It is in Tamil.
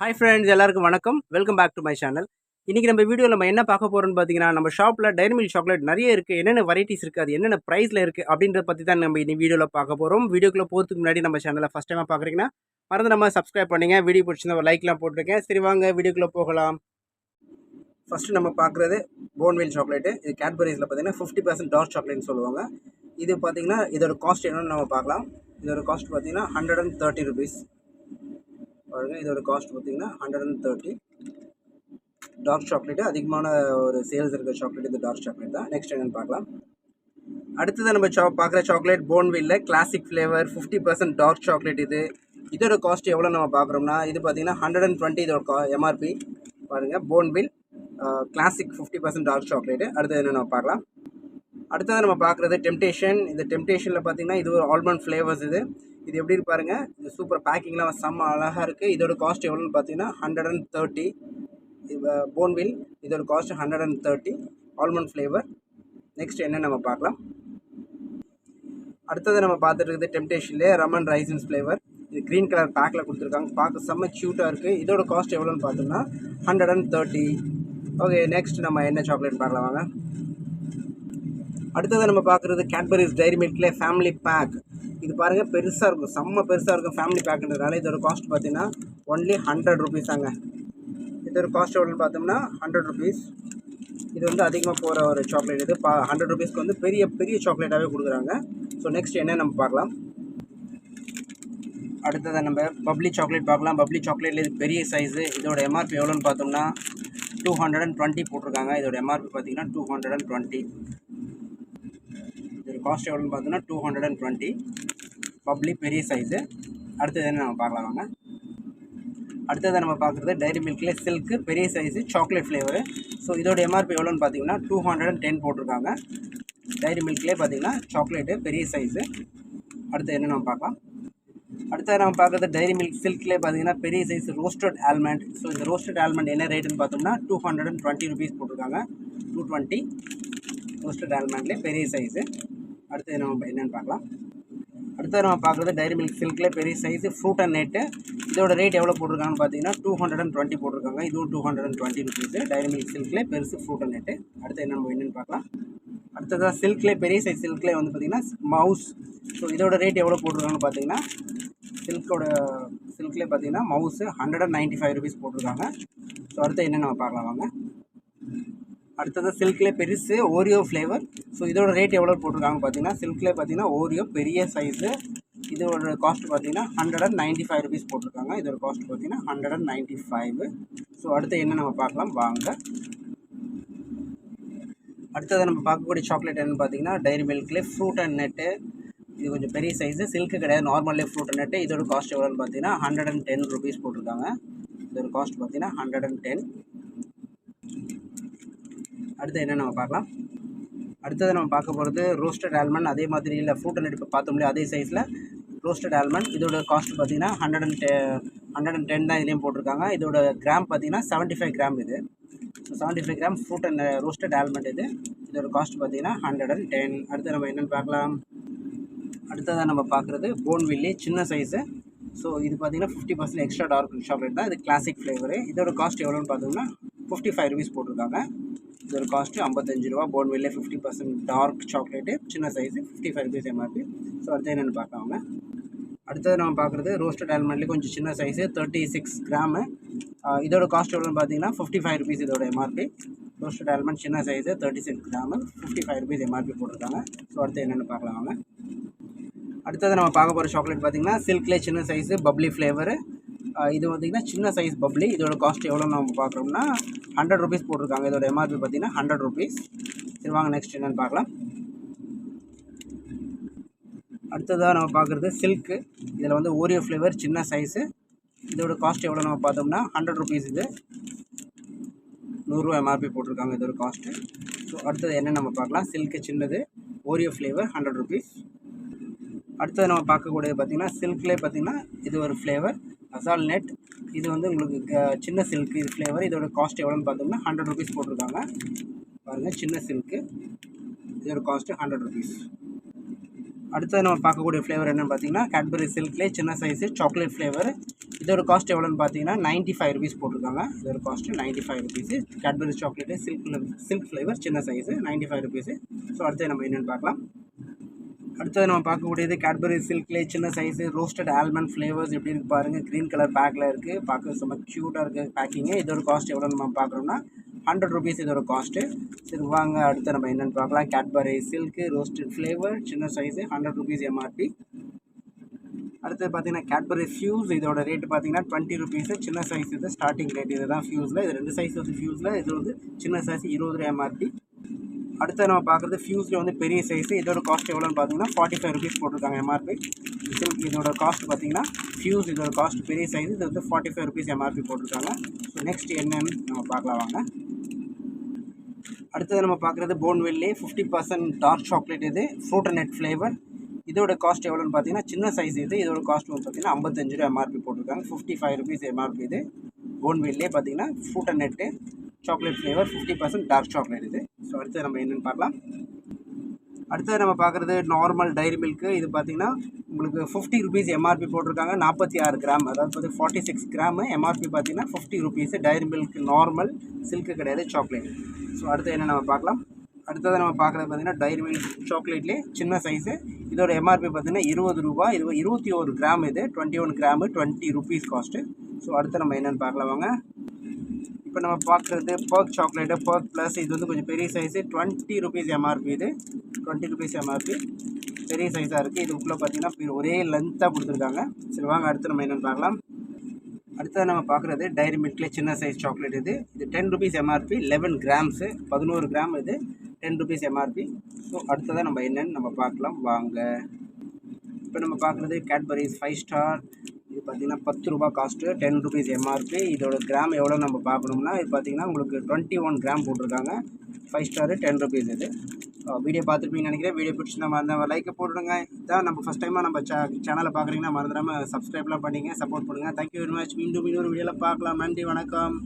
ஹாய் ஃப்ரெண்ட்ஸ் எல்லாருக்கும் வணக்கம். Welcome back to my channel இன்றைக்கி நம்ம வீடியோவில் நம்ம என்ன பார்க்க போகிறோம்னு பார்த்தீங்கன்னா நம்ம ஷாப்பில் டைரி மில்க் சாக்லேட் நிறைய இருக்குது என்னென்ன வெரைட்டிஸ் இருக்குது அது என்னென்ன ப்ரைஸில் இருக்குது அப்படின்றத பற்றி தான் நம்ம இந்த வீடியோவில் பார்க்க போகிறோம் வீடியோக்குள்ளே போகிறதுக்கு முன்னாடி நம்ம சேனலை ஃபஸ்ட் டைமாக பார்க்குறீங்கன்னா மறந்து நம்ம சப்ஸ்கிரைப் பண்ணுங்க. வீடியோ பிடிச்சிருந்தா ஒரு லைக்லாம் போட்டிருக்கேன். சரி வாங்க வீடியோக்குள்ளே போகலாம். ஃபஸ்ட்டு நம்ம பார்க்குறது போன்வெல் சாக்லேட்டு இது கேட்பரிஸில் பார்த்தீங்கன்னா ஃபிஃப்டி பர்சன்ட் டார்க் சாக்லேட்னு சொல்லுவாங்க. இது பார்த்தீங்கன்னா இதோட காஸ்ட் என்னென்னு நம்ம பார்க்கலாம். இதோட காஸ்ட் பார்த்தீங்கன்னா ஹண்ட்ரட் அண்ட் தேர்ட்டி ருபீஸ் பாருங்க. இதோட காஸ்ட் பார்த்தீங்கன்னா hundred and thirty dark chocolate அதிகமான ஒரு சேல்ஸ் இருக்கிற சாக்லேட் இது டார்க் சாக்லேட் தான். நெக்ஸ்ட் என்னென்னு பார்க்கலாம். அடுத்தது நம்ம சா பார்க்குற chocolate Bournville classic flavour fifty percent dark chocolate இது. இதோட காஸ்ட் எவ்வளோ நம்ம பார்க்குறோம்னா இது பார்த்தீங்கன்னா ஹண்ட்ரட் அண்ட் டுவெண்ட்டி இதோட கா எம்ஆர்பி பாருங்கள் Bournville classic fifty percent dark chocolate அடுத்தது என்ன நம்ம பார்க்கலாம். அடுத்தது நம்ம பார்க்குறது டெம்டேஷன் இந்த டெம்டேஷனில் பார்த்தீங்கன்னா இது ஒரு ஆல்மண்ட் ஃப்ளேவர்ஸ் இது. இது எப்படி இருப்பாருங்க பாருங்க. இது சூப்பர் பேக்கிங்லாம் செம்ம அழகாக இருக்குது இதோட காஸ்ட் எவ்வளோன்னு பார்த்தீங்கன்னா ஹண்ட்ரட் அண்ட் தேர்ட்டி போன்வில் இதோட cost hundred and thirty almond flavour next என்ன நம்ம பார்க்கலாம். அடுத்தது நம்ம பார்த்துட்டு இருக்குது டெம்டேஷன்லேயே ரமன் ரைசன்ஸ் ஃப்ளேவர் இது க்ரீன் கலர் பேக்கில் கொடுத்துருக்காங்க. பார்க்க செம்ம க்யூட்டாக இருக்குது இதோட காஸ்ட் எவ்வளோன்னு பார்த்தோம்னா hundred and thirty okay next நம்ம என்ன சாக்லேட் பார்க்கலாம் வாங்க. அடுத்தது நம்ம பார்க்குறது கேட்பரிஸ் டைரி மில்கில் ஃபேமிலி பேக் இது பாருங்கள் பெருசாக இருக்கும். செம்ம பெருசாக இருக்கும் ஃபேமிலி பேக்குன்றதுனால இதோட காஸ்ட் பார்த்தீங்கன்னா ஒன்லி ஹண்ட்ரட் ருபீஸாங்க இதோட காஸ்ட் எவ்வளோன்னு பார்த்தோம்னா ஹண்ட்ரட் ருபீஸ் இது வந்து அதிகமாக போகிற ஒரு சாக்லேட் இது. பா ஹண்ட்ரட் ருபீஸ்க்கு வந்து பெரிய பெரிய சாக்லேட்டாகவே கொடுக்குறாங்க. ஸோ நெக்ஸ்ட் என்ன நம்ம பார்க்கலாம்? அடுத்ததை நம்ம பப்ளி சாக்லேட் பார்க்கலாம். பப்ளி சாக்லேட்டில் இது பெரிய சைஸு இதோட எம்ஆர்பி எவ்வளோன்னு பார்த்தோம்னா டூ ஹண்ட்ரட் அண்ட் டுவெண்ட்டி போட்டிருக்காங்க. இதோட எம்ஆர்பி பார்த்தீங்கன்னா two hundred and twenty cost எவ்வளோன்னு பார்த்தோம்னா two hundred and twenty Bubbly பெரிய சைஸு அடுத்தது என்ன நம்ம பார்க்கலாம் வாங்க. அடுத்தது நம்ம பார்க்குறது டைரி மில்கில் சில்க்கு பெரிய சைஸு சாக்லேட் ஃப்ளேவரு ஸோ இதோட எம்ஆர்பி எவ்வளோன்னு பார்த்தீங்கன்னா டூ ஹண்ட்ரட் அண்ட் டென் போட்டிருக்காங்க. டைரி மில்க்லேயே பார்த்தீங்கன்னா சாக்லேட்டு பெரிய சைஸு அடுத்து என்ன நம்ம பார்க்கலாம். அடுத்தது நம்ம பார்க்குறது டைரி மில்க் சில்க்லேயே பார்த்தீங்கன்னா பெரிய சைஸ் ரோஸ்டட் ஆல்மண்ட் ஸோ இந்த ரோஸ்டட் ஆல்மண்ட் என்ன ரேட்டுன்னு பார்த்தோம்னா two hundred and twenty rupees போட்டிருக்காங்க. டூ டுவெண்ட்டி ரோஸ்டட் ஆல்மண்ட்லேயே பெரிய சைஸு அடுத்தது நம்ம என்னென்னு பார்க்கலாம். அடுத்தது நம்ம பார்க்குறது டைரி மில்க் சில்க்லேயே பெரிய சைஸு ஃப்ரூட் அண்ட் நெட்டு இதோட ரேட் எவ்வளோ போட்டிருக்காங்கன்னு பார்த்தீங்கன்னா டூ ஹண்ட்ரட் அண்ட் டுவெண்ட்டி போட்டிருக்காங்க. இதுவும் two hundred and twenty rupees dairy milk சில்கில் பெருசு ஃப்ரூட் அண்ட் நெட்டு அடுத்து என்ன நம்ம என்னென்னு பார்க்கலாம். அடுத்ததாக சில்க்லேயே பெரிய சைஸ் சில்க்லேயே வந்து பார்த்திங்கன்னா மவுஸ் ஸோ இதோட ரேட் எவ்வளோ போட்டிருக்காங்கன்னு பார்த்தீங்கன்னா சில்கோட சில்க்லேயே பார்த்தீங்கன்னா mousse hundred and ninety five rupees போட்டிருக்காங்க. ஸோ அடுத்து என்ன நம்ம பார்க்கலாம் வாங்க. அடுத்தது சில்க்லேயே பெருசு ஓரியோ ஃப்ளேவர் ஸோ இதோட ரேட் எவ்வளோ போட்டிருக்காங்க பார்த்தீங்கன்னா சில்க்லேயே பார்த்தீங்கன்னா ஓரியோ பெரிய சைஸு இதோட காஸ்ட் பார்த்தீங்கன்னா hundred and ninety five rupees போட்டிருக்காங்க. இதோட காஸ்ட் பார்த்தீங்கன்னா hundred and ninety five so அடுத்து என்ன நம்ம பார்க்கலாம்? வாங்க. அடுத்தது நம்ம பார்க்கக்கூடிய சாக்லேட் என்னென்னு பார்த்தீங்கன்னா டைரி மில்க்லேயே ஃப்ரூட் அண்ட் நெட்டு இது கொஞ்சம் பெரிய சைஸு சில்க்கு கிடையாது நார்மல்லே ஃப்ரூட் அண்ட் நெட்டு இதோட காஸ்ட் எவ்வளோன்னு பார்த்தீங்கன்னா ஹண்ட்ரட் அண்ட் டென் ருபீஸ் போட்டிருக்காங்க. இதோட காஸ்ட் பார்த்தீங்கன்னா ஹண்ட்ரட் அண்ட் டென் அடுத்து என்ன நம்ம பார்க்கலாம்? அடுத்தது நம்ம பார்க்க போகிறது ரோஸ்டட் ஆல்மண்ட் அதே மாதிரி இல்லை ஃப்ரூட் அண்ட் இப்போ பார்த்தோம் இல்லையா அதே சைஸில் ரோஸ்டட் ஆல்மண்ட் இதோட காஸ்ட் பார்த்தீங்கன்னா ஹண்ட்ரட் அண்ட் டெ ஹண்ட்ரட் அண்ட் டென் தான் இதுலேயும் போட்டிருக்காங்க. இதோட கிராம் பார்த்தீங்கன்னா செவன்ட்டி ஃபைவ் கிராம் இது. So seventy five gram fruit and roasted almond இது. இதோட காஸ்ட் பார்த்தீங்கன்னா ஹண்ட்ரட் அண்ட் டென் அடுத்து நம்ம என்னென்னு பார்க்கலாம். அடுத்ததாக நம்ம பார்க்குறது போன்வில்லி சின்ன சைஸு ஸோ இது பார்த்தீங்கன்னா fifty percent extra dark chocolate தான். இது கிளாசிக் ஃப்ளேவரு இதோட காஸ்ட் எவ்வளோன்னு பார்த்தோம்னா ஃபிஃப்டி ஃபைவ் ருபீஸ் போட்டிருக்காங்க. இதோட காஸ்ட்டு ஐம்பத்தஞ்சு ரூபா. போன்வில்லே ஃபிஃப்டி பர்சன்ட் டார்க் சாக்லேட்டு சின்ன size fifty five rupees MRP so அடுத்து என்னென்னு பார்க்காம அடுத்தது நம்ம பார்க்குறது ரோஸ்டட் ஆல்மண்ட்லேயே கொஞ்சம் சின்ன சைஸு தேர்ட்டி சிக்ஸ் கிராமு இதோட காஸ்ட் எவ்வளோன்னு பார்த்தீங்கன்னா ஃபிஃப்டி ஃபைவ் ருபீஸ் இதோட எம்ஆர்பி ரோஸ்டட் ஆல்மண்ட் சின்ன size thirty six gram fifty five rupees MRP போட்டிருக்காங்க. ஸோ அடுத்து என்னென்னு பார்க்கலாம் அவங்க அடுத்தது நம்ம பார்க்க போகிற சாக்லேட் பார்த்திங்கன்னா சில்க்லேயே சின்ன சைஸு பப்ளி ஃப்ளேவரு இது பார்த்திங்கன்னா சின்ன சைஸ் பப்ளி இதோட காஸ்ட் எவ்வளோ நம்ம பார்க்குறோம்னா ஹண்ட்ரட் ருபீஸ் போட்டிருக்காங்க. இதோட எம்ஆர்பி பார்த்திங்கன்னா ஹண்ட்ரட் ருபீஸ் சரி வாங்க நெக்ஸ்ட் என்னென்னு பார்க்கலாம். அடுத்ததாக நம்ம பார்க்குறது சில்க்கு இதில் வந்து ஓரியோ ஃப்ளேவர் சின்ன சைஸு இதோட காஸ்ட் எவ்வளோ நம்ம பார்த்தோம்னா ஹண்ட்ரட் ருபீஸ் இது. நூறுரூவா எம்ஆர்பி போட்டிருக்காங்க இதோட காஸ்ட்டு ஸோ அடுத்தது என்ன நம்ம பார்க்கலாம். சில்க்கு சின்னது ஓரியோ ஃப்ளேவர் ஹண்ட்ரட் ருபீஸ் அடுத்தது நம்ம பார்க்கக்கூடியது பார்த்திங்கன்னா சில்க்லேயே பார்த்திங்கன்னா இது ஒரு ஃப்ளேவர் அசால் நெட் இது வந்து உங்களுக்கு சின்ன சில்க் இது ஃப்ளேவர் இதோட காஸ்ட் எவ்வளோன்னு பார்த்தோம்னா ஹண்ட்ரட் ருபீஸ் போட்டிருக்காங்க. பாருங்கள் சின்ன சில்க்கு இதோட காஸ்ட்டு ஹண்ட்ரட் ருபீஸ் அடுத்தது நம்ம பார்க்கக்கூடிய ஃப்ளேவர் என்னென்னு பார்த்தீங்கன்னா கேட்பரி சில்க்லேயே சின்ன சைஸு சாக்லேட் ஃப்ளேவர் இதோட காஸ்ட் எவ்வளோன்னு பார்த்தீங்கன்னா நைன்ட்டி ஃபைவ் ருபீஸ் போட்டிருக்காங்க. இதோட cost ninety five rupees Cadbury chocolate silk silk flavour சின்ன size ninety five rupees so அடுத்து நம்ம என்னென்னு பார்க்கலாம். அடுத்தது நம்ம பார்க்கக்கூடியது கேட்பரி சில்க்லேயே சின்ன சைஸு ரோஸ்டட் ஆல்மண்ட் ஃப்ளேவர்ஸ் எப்படி இருக்கு பாருங்கள் க்ரீன் கலர் பேக்கில் இருக்குது பார்க்க செம்ம க்யூட்டாக இருக்குது பேக்கிங்கு இதோட காஸ்ட் எவ்வளோ நம்ம பார்க்குறோம்னா ஹண்ட்ரட் ருபீஸ் இதோட காஸ்ட்டு சரி வாங்க அடுத்து நம்ம என்னென்னு பார்க்கலாம். கேட்பரி சில்க்கு ரோஸ்டட் ஃப்ளேவர் சின்ன சைஸு ஹண்ட்ரட் ருபீஸ் எம்ஆர்பி அடுத்து பார்த்தீங்கன்னா கேட்பரி ஃபியூஸ் இதோட ரேட்டு பார்த்தீங்கன்னா டுவெண்ட்டி ருபீஸு சின்ன சைஸ் இது ஸ்டார்டிங் ரேட் இது தான் ஃபியூஸில் இது ரெண்டு சைஸ் வந்து ஃபியூஸில் இது வந்து சின்ன சைஸ் இருபது ரூபா எம்ஆர்பி அடுத்து நம்ம பார்க்குறது ஃபியூஸில் வந்து பெரிய சைஸு இதோட காஸ்ட் எவ்வளோன்னு பார்த்தீங்கன்னா ஃபார்ட்டி ஃபைவ் ருபீஸ் போட்டிருக்காங்க எம்ஆர்பி சில்க் இதோட காஸ்ட் பார்த்தீங்கன்னா ஃபியூஸ் இதோட காஸ்ட் பெரிய சைஸ் இது வந்து ஃபார்ட்டி ஃபைவ் ருபீஸ் எம்ஆர்பி போட்டிருக்காங்க. ஸோ நெக்ஸ்ட் என்னன்னு நம்ம பார்க்கலாம் வாங்க. அடுத்தது நம்ம பார்க்குறது போன்வெல்லே ஃபிஃப்டி பர்சன்ட் டார்க் சாக்லேட் இது ஃப்ரூட் நெட் ஃப்ளேவர் இதோட காஸ்ட் எவ்வளோன்னு பார்த்தீங்கன்னா சின்ன சைஸ் இது இதோட காஸ்ட் வந்து பார்த்தீங்கன்னா ஐம்பத்தஞ்சு ரூபா எம்ஆர்பி போட்டிருக்காங்க. ஃபிஃப்டி ஃபைவ் ருபீஸ் எம்ஆர்பி இது. போன்வெல்லே பார்த்தீங்கன்னா fruit and nut chocolate flavour fifty percent dark chocolate இது. ஸோ அடுத்து நம்ம என்னென்னு பார்க்கலாம். அடுத்தது நம்ம பார்க்குறது நார்மல் டைரி மில்க்கு இது பார்த்தீங்கன்னா உங்களுக்கு ஃபிஃப்டி ருபீஸ் எம்ஆர்பி போட்டிருக்காங்க. நாற்பத்தி ஆறு கிராம் அதாவது வந்து ஃபார்ட்டி சிக்ஸ் கிராமு எம்ஆர்பி பார்த்தீங்கன்னா fifty rupees dairy milk normal silk கிடையாது சாக்லேட் ஸோ அடுத்து என்ன நம்ம பார்க்கலாம்? அடுத்தது நம்ம பார்க்குறது பார்த்தீங்கன்னா டைரி மில்க் சாக்லேட்லேயே சின்ன சைஸு இதோட எம்ஆர்பி பார்த்தீங்கன்னா இருபது ரூபா இது இருபத்தி ஒரு கிராம் இது. Twenty one gram twenty rupees cost so அடுத்து நம்ம என்னென்னு பார்க்கலாம் வாங்க. இப்போ நம்ம பார்க்குறது பர்க் சாக்லேட்டு பர்க் ப்ளஸ் இது வந்து கொஞ்சம் பெரிய சைஸு டுவெண்ட்டி ருபீஸ் எம்ஆர்பி இது. டுவெண்ட்டி ருபீஸ் எம்ஆர்பி பெரிய சைஸாக இருக்குது இதுக்குள்ளே பார்த்தீங்கன்னா ஒரே லென்த்தாக கொடுத்துருக்காங்க. சரி வாங்க அடுத்து நம்ம என்னென்னு பார்க்கலாம். அடுத்தது நம்ம பார்க்குறது டைரி மில்கில் சின்ன சைஸ் சாக்லேட் இது. இது ten rupees MRP eleven grams பதினோரு கிராம் இது. டென் ருபீஸ் எம்ஆர்பி ஸோ அடுத்ததாக நம்ம என்னென்னு நம்ம பார்க்கலாம். வாங்க. இப்போ நம்ம பார்க்குறது கேட்பரிஸ் ஃபைவ் ஸ்டார் பார்த்திங்கன்னா பத்து ரூபா காஸ்ட்டு டென் ருபீஸ் எம்ஆர்பி இதோட கிராம் எவ்வளோ நம்ம பார்க்கணும்னா இது பார்த்திங்கன்னா உங்களுக்கு டுவெண்ட்டி ஒன் கிராம் போட்டிருக்காங்க. ஃபைவ் ஸ்டாரு டென் ருபீஸ் இது. வீடியோ பார்த்துருப்பீங்கன்னு நினைக்கிறேன். வீடியோ பிடிச்சிருந்தா மறந்த லைக்கை போட்டுடுங்க. இதான் நம்ம ஃபஸ்ட் டைமாக நம்ம சே சேனலை பார்க்குறீங்கன்னா மறந்துடாமல் சப்ஸ்கிரைப்லாம் பண்ணிங்க சப்போர்ட் பண்ணுங்கள் தேங்க்யூ வெரி மச் மீண்டும் இன்னொரு வீடியோவில் பார்க்கலாம். நன்றி வணக்கம்.